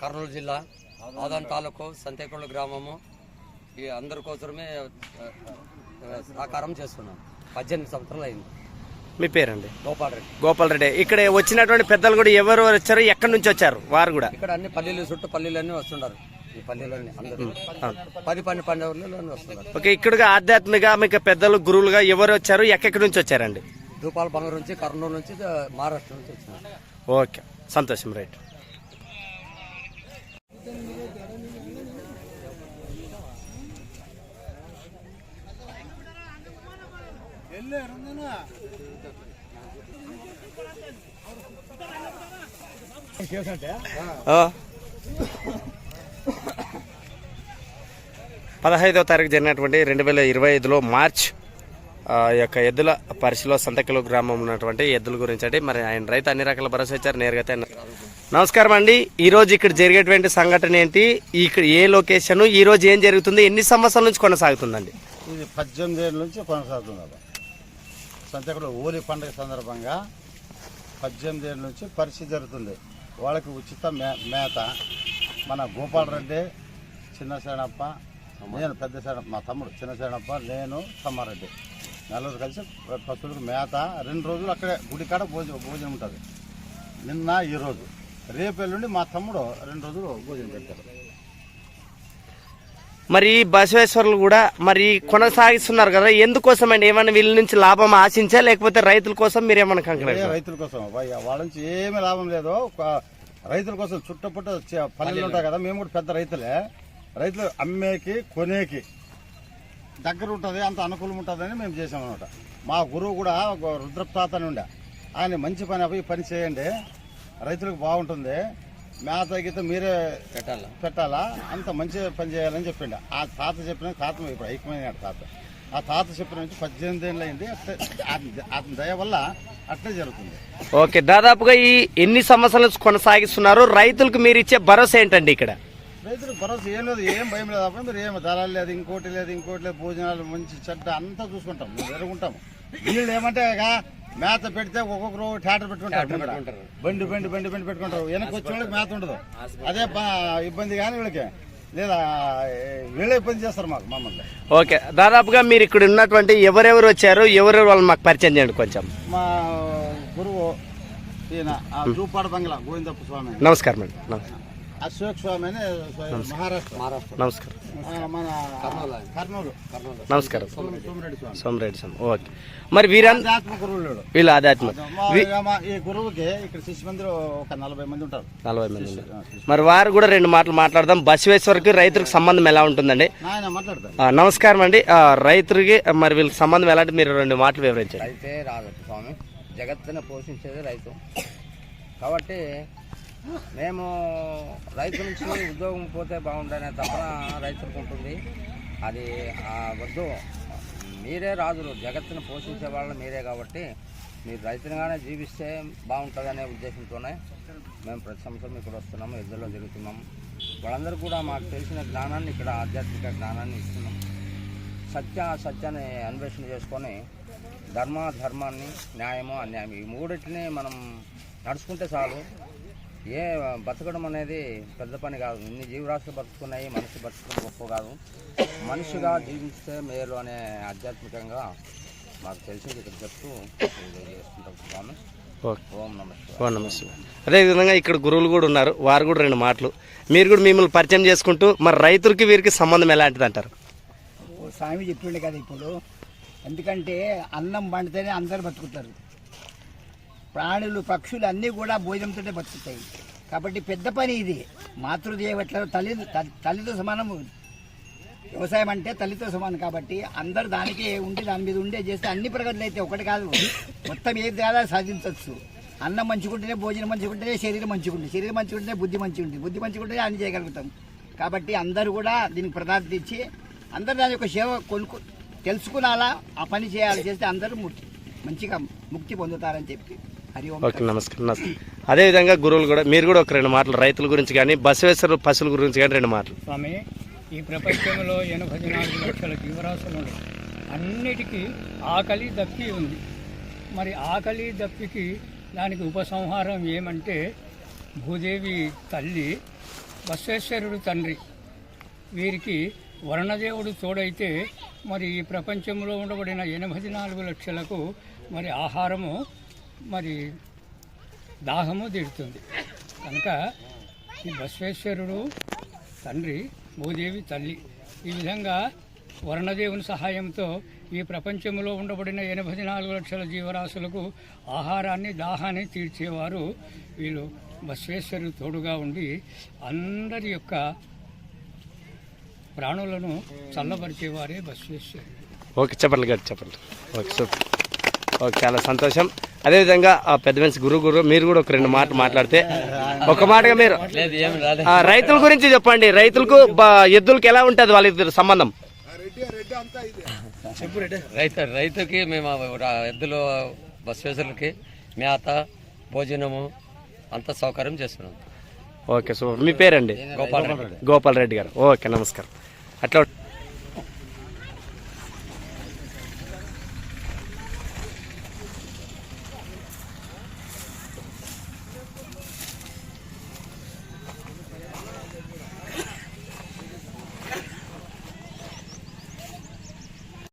కర్నూలు జిల్లా ఆదాన్ తాలూకు సంతేకొండ గ్రామము. ఈ అందరి కోసమే సహకారం చేస్తున్నాం. పద్దెనిమిది సంవత్సరాలు అయింది. మీ పేరండి? గోపాల్ రెడ్డి. గోపాల్ రెడ్డి. ఇక్కడ వచ్చినటువంటి పెద్దలు కూడా ఎవరు వచ్చారు? ఎక్కడి నుంచి వచ్చారు? వారు కూడా. ఇక్కడ అన్ని పల్లీలు చుట్టూ పల్లీలన్నీ వస్తుండారు ఈ పల్లీలన్నీ అందరూ. పది పన్నెండు వస్తున్నారు. ఓకే ఇక్కడ ఆధ్యాత్మిక మీకు పెద్దలు గురువులుగా ఎవరు వచ్చారు? ఎక్కడి నుంచి వచ్చారండి? దూపాల బంగారు నుంచి కర్నూలు నుంచి మహారాష్ట్ర నుంచి వచ్చినారు. ఓకే. సంతోషం రైట్. పదహైదవ తారీఖు జరిగినటువంటి రెండు వేల ఇరవై ఐదులో మార్చ్ ఆ యొక్క ఎద్దుల పరిశీలో సంతకిలో గ్రామం ఉన్నటువంటి ఎద్దుల గురించి అంటే మరి ఆయన రైతు అన్ని రకాల భరోసా ఇచ్చారు నేరుగా. నమస్కారం అండి. ఈ రోజు ఇక్కడ జరిగేటువంటి సంఘటన ఏంటి? ఇక్కడ ఏ లొకేషన్? ఈ రోజు ఏం జరుగుతుంది? ఎన్ని సంవత్సరాల నుంచి కొనసాగుతుందండి? ఇది పద్దెనిమిది ఏళ్ళ నుంచి కొనసాగుతున్నది సంతకుడు హోలీ పండుగ సందర్భంగా పద్దెనిమిది ఏళ్ళ నుంచి పరిస్థితి జరుగుతుంది. వాళ్ళకి ఉచిత మే మేత. మన గోపాల్ రెడ్డి చిన్న సేనప్ప నేను పెద్ద సేనప్ప మా తమ్ముడు చిన్న సేనప్ప నేను సమ్మారెడ్డి. నలుగురు కలిసి పశువులకు మేత. రెండు రోజులు అక్కడే గుడికాడ భోజనం భోజనం ఉంటుంది. నిన్న ఈరోజు రేపు ఎల్లుండి మా తమ్ముడు రెండు రోజులు భోజనం పెట్టారు మరి బసవేశ్వరులు కూడా మరి కొనసాగిస్తున్నారు కదా ఎందుకోసం అండి ఏమైనా వీళ్ళ నుంచి లాభం ఆశించా లేకపోతే రైతుల కోసం మీరు ఏమైనా రైతుల కోసం? వాళ్ళ నుంచి ఏమీ లాభం లేదు. రైతుల కోసం చుట్టపుట్ట పల్లెలు ఉంటాయి కదా మేము కూడా పెద్ద రైతులే. రైతులు అమ్మేకి కొనేకి దగ్గర ఉంటుంది అంత అనుకూలం ఉంటుందని మేము చేసాం అనమాట మా గురువు కూడా ఒక రుద్రప్తాత అని ఉండే ఆయన మంచి పని అవి పని చేయండి. రైతులకు బాగుంటుంది. మేత గీత మీరే పెట్టాలా? పెట్టాలా? అంత మంచి పని చేయాలని చెప్పిండు. ఆ తాత చెప్పిన తాత ఇప్పుడు ఐక్యమైన తాత. ఆ తాత చెప్పిన నుంచి పద్దెనిమిది ఏళ్ళు అయింది. అతని- దయ వల్ల అట్లే జరుగుతుంది. ఓకే దాదాపుగా ఈ ఎన్ని సంవత్సరాల నుంచి కొనసాగిస్తున్నారు? రైతులకు మీరు ఇచ్చే భరోసా ఏంటండి ఇక్కడ? రైతులకు భరోసా ఏం లేదు ఏం భయం లేదు. అప్పుడు మీరు ఏం ధరలు లేదు ఇంకోటి లేదు ఇంకోటి లేదు భోజనాలు మంచి చెడ్డ అంతా చూసుకుంటాం. మేము ఎరుగుంటాము. వీళ్ళు ఏమంటే మేత పెడితే ఒక్కొక్కరు థియేటర్ పెట్టుకుంటారు. బండి బండి బండి బండి పెట్టుకుంటారు. వెనక్కి వచ్చే వాళ్ళకి మేత ఉండదు. అదే ఇబ్బంది కానీ వీళ్ళకి. లేదా వీళ్ళే ఇబ్బంది చేస్తారు మాకు మమ్మల్ని. ఓకే. దాదాపుగా మీరు ఇక్కడ ఉన్నటువంటి ఎవరెవరు వచ్చారు? ఎవరెవరు వాళ్ళు మాకు పరిచయం చేయండి కొంచెం. మా గురువు ఈయన ఆ జూపాడ బంగ్లా గోవిందప్ప స్వామి. నమస్కారం అండి నమస్కారం. అశోక్ స్వామి అని మహారాష్ట్ర మహారాష్ట్ర. నమస్కారం. మన కర్నూలు. ఆయన. కర్నూలు. కర్నూలు. నమస్కారం. సోమిరెడ్డి స్వామి. ఓకే. మరి గురువులు వీళ్ళు ఆధ్యాత్మిక ఈ గురువుకి ఇక్కడ శిశు మందిరం ఒక నలభై మంది ఉంటారు. నలభై మంది. మరి వారు కూడా రెండు మాటలు మాట్లాడదాం. బసవేశ్వరికి రైతులకు సంబంధం ఎలా ఉంటుందండి? నాయన మాట్లాడతారు ఆ, నమస్కారం అండి. రైతులకి మరి వీళ్ళకి సంబంధం ఎలాంటి మీరు రెండు మాటలు వివరించండి. రైతే రాదు స్వామి. జగత్తుని పోషించేది రైతు. కాబట్టి మేము రైతు నుంచి ఉద్యోగం పోతే బాగుండనే తప్పన రైతులకు ఉంటుంది. అది ఆ వద్దు. మీరే రాజులు. జగత్తును పోషించే వాళ్ళు మీరే కాబట్టి మీరు రైతునిగానే జీవిస్తే బాగుంటుందనే ఉద్దేశంతోనే మేము ప్రతి సంవత్సరం ఇక్కడ వస్తున్నాము ఎద్దుల్లో తిరుగుతున్నాము. వాళ్ళందరూ కూడా మాకు తెలిసిన జ్ఞానాన్ని ఇక్కడ ఆధ్యాత్మిక జ్ఞానాన్ని ఇస్తున్నాం సత్య సత్యాన్ని అన్వేషణ చేసుకొని ధర్మ ధర్మాన్ని న్యాయము అన్యాయం ఈ మూడింటిని మనం నడుచుకుంటే చాలు. ఏ బతకడం అనేది పెద్ద పని కాదు. ఇన్ని జీవరాశులు బతుకున్నాయి మనిషి బతకడం గొప్ప కాదు. మనిషిగా జీవిస్తే మేలు అనే ఆధ్యాత్మికంగా మాకు తెలిసింది ఇక్కడ చెప్తూ ఇది చేస్తుంటాం. స్వామి ఓకే. ఓం నమస్కారం ఓ నమస్తే అదేవిధంగా ఇక్కడ గురువులు కూడా ఉన్నారు. వారు కూడా రెండు మాటలు. మీరు కూడా మిమ్మల్ని పరిచయం చేసుకుంటూ మరి రైతులకి వీరికి సంబంధం ఎలాంటిది అంటారు? ఓ స్వామి చెప్పిండే కదా ఇప్పుడు. ఎందుకంటే అన్నం పండితేనే అందరు బతుకుతారు. ప్రాణులు పక్షులు అన్నీ కూడా భోజనంతోనే బతుకుతాయి. కాబట్టి పెద్ద పని ఇది. మాతృదేవట్ల తల్లి తల్లితో సమానం వ్యవసాయం అంటే తల్లితో సమానం కాబట్టి అందరు దానికే ఉండి దాని మీద ఉండే చేస్తే అన్ని ప్రగతులు అయితే ఒకటి కాదు. మొత్తం ఏది కాదా సాధించవచ్చు. అన్నం మంచిగుంటేనే భోజనం మంచిగుంటేనే శరీరం మంచిగుంటుంది శరీరం మంచిగుంటేనే బుద్ధి మంచిగుంటుంది బుద్ధి మంచిగుంటేనే అన్ని చేయగలుగుతాం. కాబట్టి అందరూ కూడా దీనికి ప్రాధాన్యత ఇచ్చి అందరు దాని యొక్క సేవ కొనుక్కు తెలుసుకునాలా ఆ పని చేయాలి చేస్తే అందరూ ముక్తి మంచిగా ముక్తి పొందుతారని చెప్పి. ఓకే నమస్కారం నమస్కారం. అదేవిధంగా గురువులు కూడా మీరు కూడా ఒక రెండు మాటలు రైతుల గురించి కానీ బసవేశ్వర పశువుల గురించి కానీ రెండు మాటలు. స్వామి ఈ ప్రపంచంలో ఎనభై నాలుగు లక్షల జీవరాశులు అన్నిటికీ ఆకలి దప్పి ఉంది. మరి ఆకలి దప్పికి దానికి ఉపసంహారం ఏమంటే భూదేవి తల్లి బసవేశ్వరుడు తండ్రి. వీరికి వర్ణదేవుడు తోడైతే మరి ఈ ప్రపంచంలో ఉండబడిన ఎనభై నాలుగు లక్షలకు మరి ఆహారము మరి దాహము తీరుతుంది. కనుక ఈ బసవేశ్వరుడు తండ్రి భూదేవి తల్లి ఈ విధంగా వర్ణదేవుని సహాయంతో ఈ ప్రపంచంలో ఉండబడిన ఎనభై నాలుగు లక్షల జీవరాశులకు ఆహారాన్ని దాహాన్ని తీర్చేవారు వీళ్ళు బసవేశ్వరుడు తోడుగా ఉండి అందరి యొక్క ప్రాణులను చల్లబరిచేవారే బసవేశ్వరుడు. ఓకే చెప్పండి గారు చెప్పండి. ఓకే ఓకే చాలా సంతోషం. అదేవిధంగా ఆ పెద్ద మనిషి గురు గురు మీరు కూడా ఒక రెండు మాటలు మాట్లాడితే ఒక మాటగా మీరు. ఆ, రైతుల గురించి చెప్పండి. రైతులకు ఎద్దులకు ఎలా ఉంటుంది వాళ్ళ ఇద్దరు సంబంధం? రైతు రైతుకి మేము ఎద్దులు బస్వేసులకి మేత భోజనము అంత సౌకర్యం చేస్తున్నాం. Okay super. మీ పేరండి? గోపాల్ గోపాల్ రెడ్డి గారు. ఓకే నమస్కారం. అట్లా